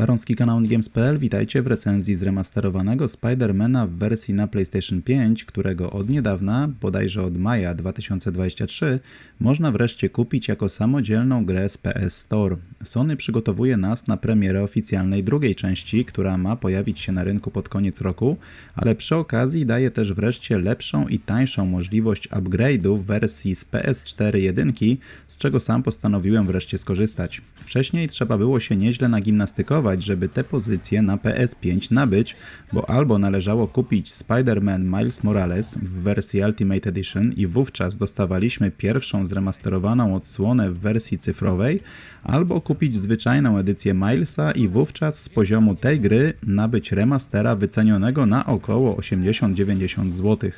Baronski kanał Games.pl, witajcie w recenzji zremasterowanego Spidermana w wersji na PlayStation 5, którego od niedawna, bodajże od maja 2023, można wreszcie kupić jako samodzielną grę z PS Store. Sony przygotowuje nas na premierę oficjalnej drugiej części, która ma pojawić się na rynku pod koniec roku, ale przy okazji daje też wreszcie lepszą i tańszą możliwość upgrade'u w wersji z PS4 jedynki, z czego sam postanowiłem wreszcie skorzystać. Wcześniej trzeba było się nieźle nagimnastykować, żeby te pozycje na PS5 nabyć, bo albo należało kupić Spider-Man Miles Morales w wersji Ultimate Edition i wówczas dostawaliśmy pierwszą zremasterowaną odsłonę w wersji cyfrowej, albo kupić zwyczajną edycję Milesa i wówczas z poziomu tej gry nabyć remastera wycenionego na około 80-90 zł.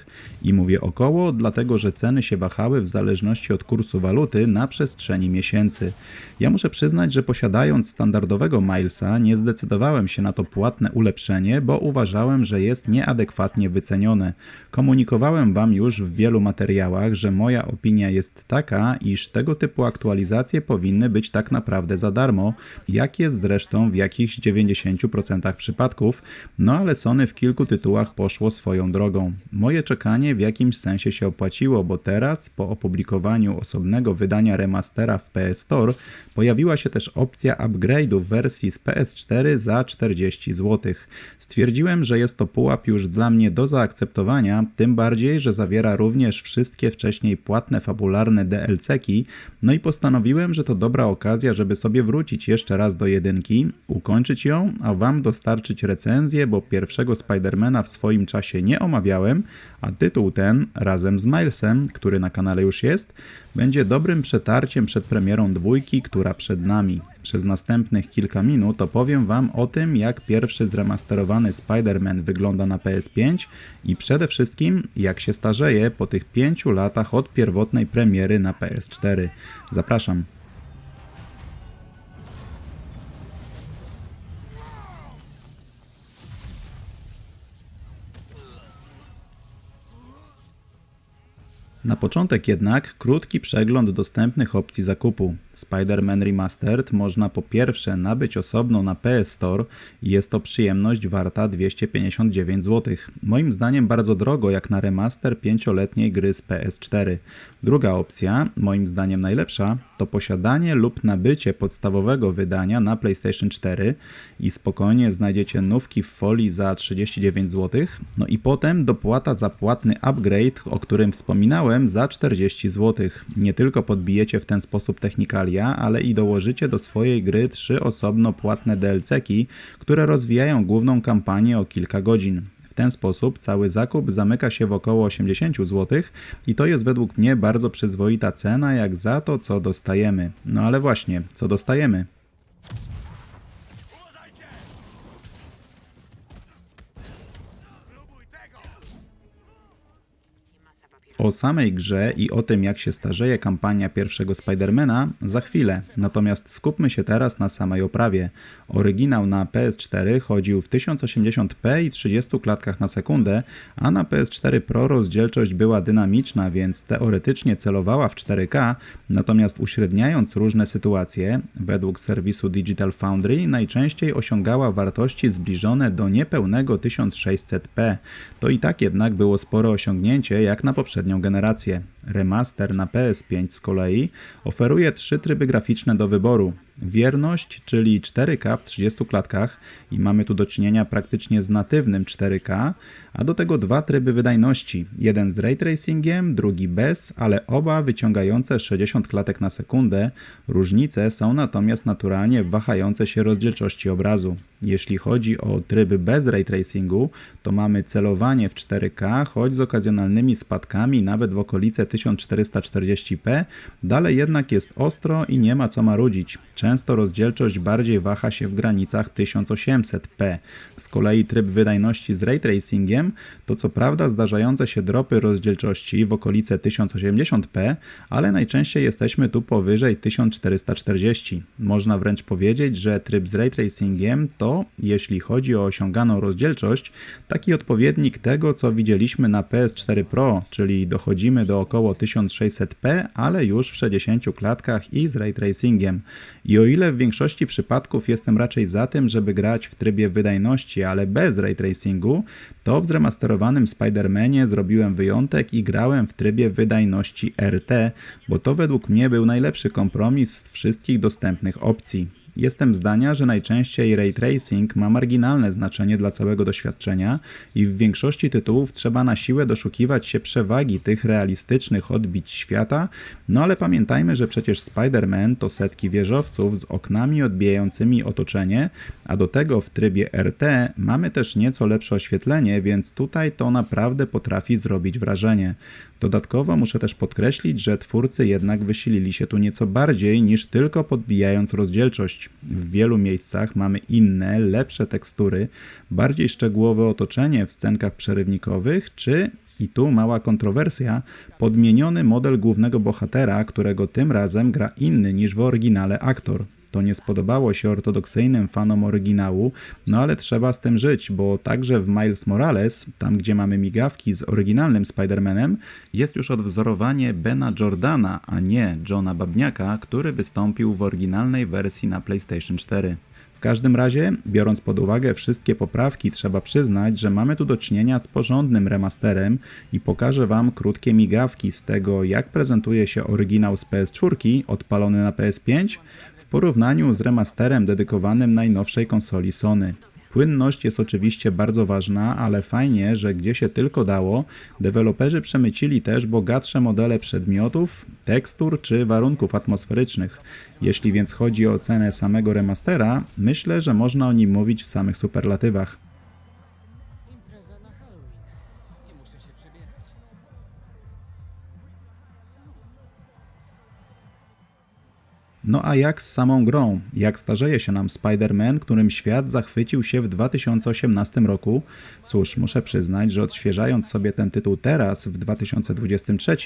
I mówię około, dlatego że ceny się wahały w zależności od kursu waluty na przestrzeni miesięcy. Ja muszę przyznać, że posiadając standardowego Milesa nie zdecydowałem się na to płatne ulepszenie, bo uważałem, że jest nieadekwatnie wycenione. Komunikowałem Wam już w wielu materiałach, że moja opinia jest taka, iż tego typu aktualizacje powinny być tak naprawdę za darmo, jak jest zresztą w jakichś 90% przypadków, no ale Sony w kilku tytułach poszło swoją drogą. Moje czekanie w jakimś sensie się opłaciło, bo teraz, po opublikowaniu osobnego wydania remastera w PS Store, pojawiła się też opcja upgrade'u wersji z PS4 za 40 zł. Stwierdziłem, że jest to pułap już dla mnie do zaakceptowania, tym bardziej, że zawiera również wszystkie wcześniej płatne fabularne DLC-ki, no i postanowiłem, że to dobra okazja, żeby sobie wrócić jeszcze raz do jedynki, ukończyć ją, a Wam dostarczyć recenzję, bo pierwszego Spidermana w swoim czasie nie omawiałem, a tytuł ten, razem z Milesem, który na kanale już jest, będzie dobrym przetarciem przed premierą dwójki, która przed nami. Przez następnych kilka minut opowiem Wam o tym, jak pierwszy zremasterowany Spider-Man wygląda na PS5 i przede wszystkim jak się starzeje po tych pięciu latach od pierwotnej premiery na PS4. Zapraszam. Na początek jednak krótki przegląd dostępnych opcji zakupu. Spider-Man Remastered można po pierwsze nabyć osobno na PS Store i jest to przyjemność warta 259 zł. Moim zdaniem bardzo drogo jak na remaster pięcioletniej gry z PS4. Druga opcja, moim zdaniem najlepsza, to posiadanie lub nabycie podstawowego wydania na PlayStation 4 i spokojnie znajdziecie nówki w folii za 39 zł. No i potem dopłata za płatny upgrade, o którym wspominałem, za 40 zł. Nie tylko podbijecie w ten sposób technikalia, ale i dołożycie do swojej gry trzy osobno płatne DLC-ki, które rozwijają główną kampanię o kilka godzin. W ten sposób cały zakup zamyka się w około 80 zł i to jest według mnie bardzo przyzwoita cena jak za to, co dostajemy. No ale właśnie, co dostajemy? O samej grze i o tym, jak się starzeje kampania pierwszego Spidermana, za chwilę. Natomiast skupmy się teraz na samej oprawie. Oryginał na PS4 chodził w 1080p i 30 klatkach na sekundę, a na PS4 Pro rozdzielczość była dynamiczna, więc teoretycznie celowała w 4K, natomiast uśredniając różne sytuacje, według serwisu Digital Foundry najczęściej osiągała wartości zbliżone do niepełnego 1600p. To i tak jednak było spore osiągnięcie jak na poprzednią generację. Remaster na PS5 z kolei oferuje trzy tryby graficzne do wyboru. Wierność, czyli 4K w 30 klatkach i mamy tu do czynienia praktycznie z natywnym 4K, a do tego dwa tryby wydajności. Jeden z ray tracingiem, drugi bez, ale oba wyciągające 60 klatek na sekundę. Różnice są natomiast naturalnie wahające się rozdzielczości obrazu. Jeśli chodzi o tryby bez ray tracingu, to mamy celowanie w 4K, choć z okazjonalnymi spadkami nawet w okolice 1440p, dalej jednak jest ostro i nie ma co marudzić. Często rozdzielczość bardziej waha się w granicach 1800p. Z kolei tryb wydajności z ray tracingiem to co prawda zdarzające się dropy rozdzielczości w okolice 1080p, ale najczęściej jesteśmy tu powyżej 1440. Można wręcz powiedzieć, że tryb z ray tracingiem to, jeśli chodzi o osiąganą rozdzielczość, taki odpowiednik tego, co widzieliśmy na PS4 Pro, czyli dochodzimy do około 1600p, ale już w 60 klatkach i z ray tracingiem. I o ile w większości przypadków jestem raczej za tym, żeby grać w trybie wydajności, ale bez ray tracingu, to w zremasterowanym Spider-Manie zrobiłem wyjątek i grałem w trybie wydajności RT, bo to według mnie był najlepszy kompromis z wszystkich dostępnych opcji. Jestem zdania, że najczęściej ray tracing ma marginalne znaczenie dla całego doświadczenia i w większości tytułów trzeba na siłę doszukiwać się przewagi tych realistycznych odbić świata, no ale pamiętajmy, że przecież Spider-Man to setki wieżowców z oknami odbijającymi otoczenie, a do tego w trybie RT mamy też nieco lepsze oświetlenie, więc tutaj to naprawdę potrafi zrobić wrażenie. Dodatkowo muszę też podkreślić, że twórcy jednak wysilili się tu nieco bardziej niż tylko podbijając rozdzielczość. W wielu miejscach mamy inne, lepsze tekstury, bardziej szczegółowe otoczenie w scenkach przerywnikowych, czy i tu mała kontrowersja, podmieniony model głównego bohatera, którego tym razem gra inny niż w oryginale aktor. To nie spodobało się ortodoksyjnym fanom oryginału, no ale trzeba z tym żyć, bo także w Miles Morales, tam gdzie mamy migawki z oryginalnym Spider-Manem, jest już odwzorowanie Bena Jordana, a nie Johna Babniaka, który wystąpił w oryginalnej wersji na PlayStation 4. Każdym razie, biorąc pod uwagę wszystkie poprawki, trzeba przyznać, że mamy tu do czynienia z porządnym remasterem i pokażę Wam krótkie migawki z tego, jak prezentuje się oryginał z PS4 odpalony na PS5 w porównaniu z remasterem dedykowanym najnowszej konsoli Sony. Płynność jest oczywiście bardzo ważna, ale fajnie, że gdzie się tylko dało, deweloperzy przemycili też bogatsze modele przedmiotów, tekstur czy warunków atmosferycznych. Jeśli więc chodzi o cenę samego remastera, myślę, że można o nim mówić w samych superlatywach. No a jak z samą grą? Jak starzeje się nam Spider-Man, którym świat zachwycił się w 2018 roku? Cóż, muszę przyznać, że odświeżając sobie ten tytuł teraz, w 2023,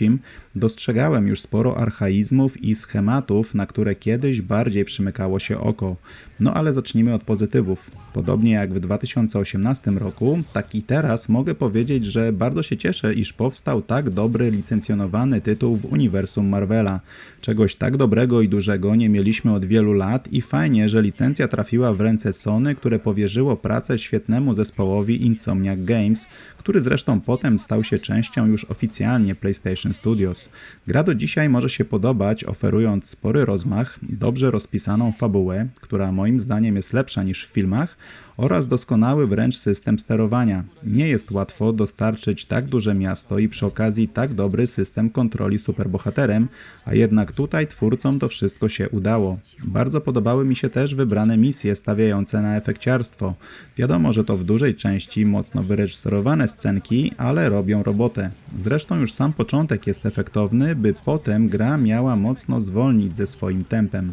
dostrzegałem już sporo archaizmów i schematów, na które kiedyś bardziej przymykało się oko. No ale zacznijmy od pozytywów. Podobnie jak w 2018 roku, tak i teraz mogę powiedzieć, że bardzo się cieszę, iż powstał tak dobry licencjonowany tytuł w uniwersum Marvela. Czegoś tak dobrego i dużego nie mieliśmy od wielu lat i fajnie, że licencja trafiła w ręce Sony, które powierzyło pracę świetnemu zespołowi Insomniac Games, który zresztą potem stał się częścią już oficjalnie PlayStation Studios. Gra do dzisiaj może się podobać, oferując spory rozmach, dobrze rozpisaną fabułę, która moim zdaniem jest lepsza niż w filmach, oraz doskonały wręcz system sterowania. Nie jest łatwo dostarczyć tak duże miasto i przy okazji tak dobry system kontroli superbohaterem, a jednak tutaj twórcom to wszystko się udało. Bardzo podobały mi się też wybrane misje stawiające na efekciarstwo. Wiadomo, że to w dużej części mocno wyreżyserowane scenki, ale robią robotę. Zresztą już sam początek jest efektowny, by potem gra miała mocno zwolnić ze swoim tempem.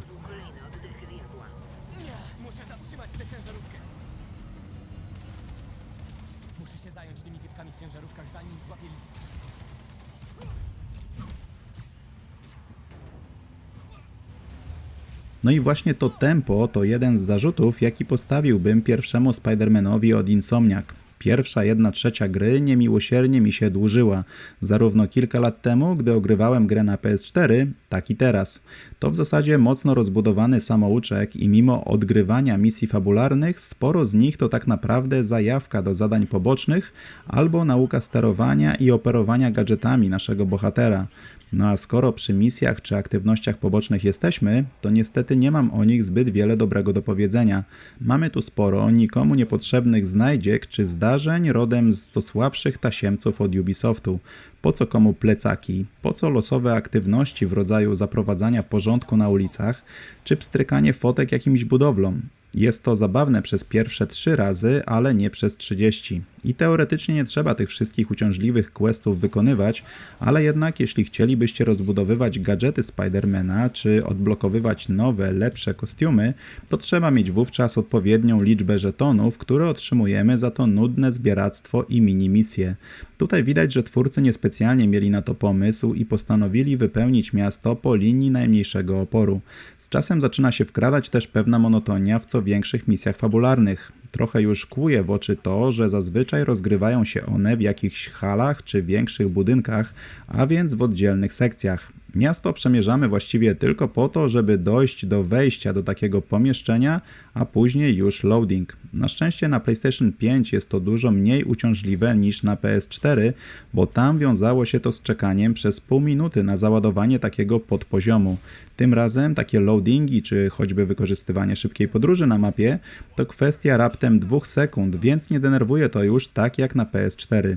No i właśnie to tempo to jeden z zarzutów, jaki postawiłbym pierwszemu Spider-Manowi od Insomniac. Pierwsza jedna trzecia gry niemiłosiernie mi się dłużyła, zarówno kilka lat temu, gdy ogrywałem grę na PS4, tak i teraz. To w zasadzie mocno rozbudowany samouczek i mimo odgrywania misji fabularnych, sporo z nich to tak naprawdę zajawka do zadań pobocznych albo nauka sterowania i operowania gadżetami naszego bohatera. No a skoro przy misjach czy aktywnościach pobocznych jesteśmy, to niestety nie mam o nich zbyt wiele dobrego do powiedzenia. Mamy tu sporo nikomu niepotrzebnych znajdziek czy zdarzeń rodem z to słabszych tasiemców od Ubisoftu. Po co komu plecaki? Po co losowe aktywności w rodzaju zaprowadzania porządku na ulicach, czy pstrykanie fotek jakimś budowlom? Jest to zabawne przez pierwsze trzy razy, ale nie przez 30. I teoretycznie nie trzeba tych wszystkich uciążliwych questów wykonywać, ale jednak jeśli chcielibyście rozbudowywać gadżety Spidermana, czy odblokowywać nowe, lepsze kostiumy, to trzeba mieć wówczas odpowiednią liczbę żetonów, które otrzymujemy za to nudne zbieractwo i mini-misje. Tutaj widać, że twórcy niespecjalnie mieli na to pomysł i postanowili wypełnić miasto po linii najmniejszego oporu. Z czasem zaczyna się wkradać też pewna monotonia w co większych misjach fabularnych. Trochę już kłuje w oczy to, że zazwyczaj rozgrywają się one w jakichś halach czy większych budynkach, a więc w oddzielnych sekcjach. Miasto przemierzamy właściwie tylko po to, żeby dojść do wejścia do takiego pomieszczenia, a później już loading. Na szczęście na PlayStation 5 jest to dużo mniej uciążliwe niż na PS4, bo tam wiązało się to z czekaniem przez pół minuty na załadowanie takiego podpoziomu. Tym razem takie loadingi, czy choćby wykorzystywanie szybkiej podróży na mapie, to kwestia raptem dwóch sekund, więc nie denerwuje to już tak jak na PS4.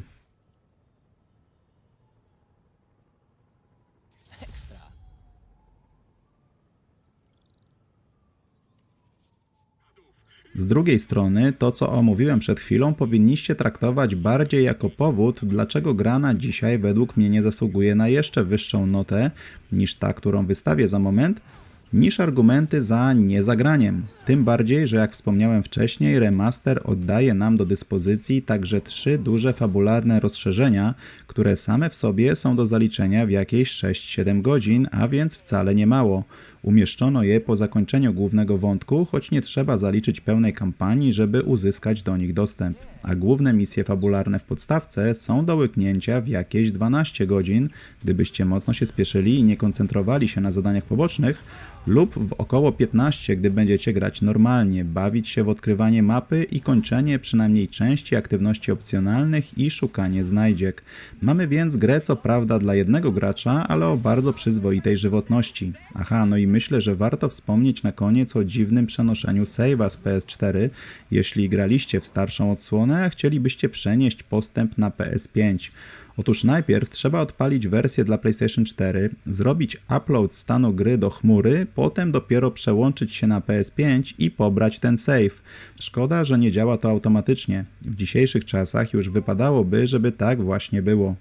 Z drugiej strony, to co omówiłem przed chwilą, powinniście traktować bardziej jako powód, dlaczego gra na dzisiaj według mnie nie zasługuje na jeszcze wyższą notę niż ta, którą wystawię za moment, niż argumenty za niezagraniem. Tym bardziej, że jak wspomniałem wcześniej, remaster oddaje nam do dyspozycji także trzy duże fabularne rozszerzenia, które same w sobie są do zaliczenia w jakieś 6-7 godzin, a więc wcale nie mało. Umieszczono je po zakończeniu głównego wątku, choć nie trzeba zaliczyć pełnej kampanii, żeby uzyskać do nich dostęp. A główne misje fabularne w podstawce są do łyknięcia w jakieś 12 godzin, gdybyście mocno się spieszyli i nie koncentrowali się na zadaniach pobocznych, lub w około 15, gdy będziecie grać normalnie, bawić się w odkrywanie mapy i kończenie przynajmniej części aktywności opcjonalnych i szukanie znajdziek. Mamy więc grę co prawda dla jednego gracza, ale o bardzo przyzwoitej żywotności. Aha, no i myślę, że warto wspomnieć na koniec o dziwnym przenoszeniu save'a z PS4, jeśli graliście w starszą odsłonę, a chcielibyście przenieść postęp na PS5. Otóż najpierw trzeba odpalić wersję dla PlayStation 4, zrobić upload stanu gry do chmury, potem dopiero przełączyć się na PS5 i pobrać ten save. Szkoda, że nie działa to automatycznie. W dzisiejszych czasach już wypadałoby, żeby tak właśnie było.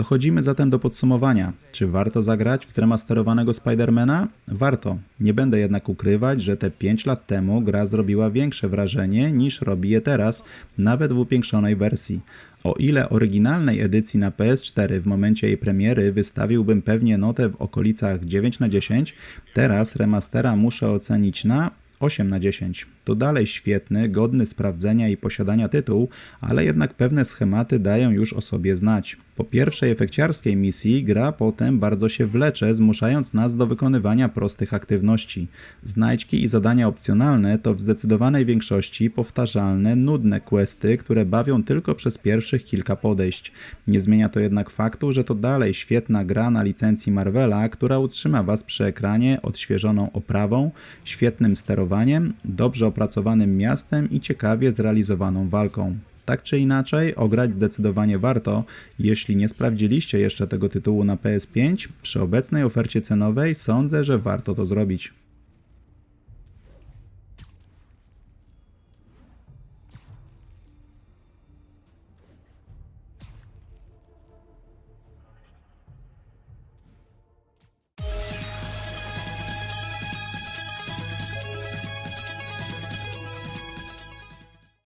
Dochodzimy zatem do podsumowania. Czy warto zagrać w zremasterowanego Spidermana? Warto. Nie będę jednak ukrywać, że te 5 lat temu gra zrobiła większe wrażenie niż robi je teraz, nawet w upiększonej wersji. O ile oryginalnej edycji na PS4 w momencie jej premiery wystawiłbym pewnie notę w okolicach 9 na 10, teraz remastera muszę ocenić na 8 na 10. To dalej świetny, godny sprawdzenia i posiadania tytuł, ale jednak pewne schematy dają już o sobie znać. Po pierwszej efekciarskiej misji gra potem bardzo się wlecze, zmuszając nas do wykonywania prostych aktywności. Znajdźki i zadania opcjonalne to w zdecydowanej większości powtarzalne, nudne questy, które bawią tylko przez pierwszych kilka podejść. Nie zmienia to jednak faktu, że to dalej świetna gra na licencji Marvela, która utrzyma Was przy ekranie odświeżoną oprawą, świetnym sterowaniem, dobrze opracowanym miastem i ciekawie zrealizowaną walką. Tak czy inaczej, ograć zdecydowanie warto. Jeśli nie sprawdziliście jeszcze tego tytułu na PS5, przy obecnej ofercie cenowej sądzę, że warto to zrobić.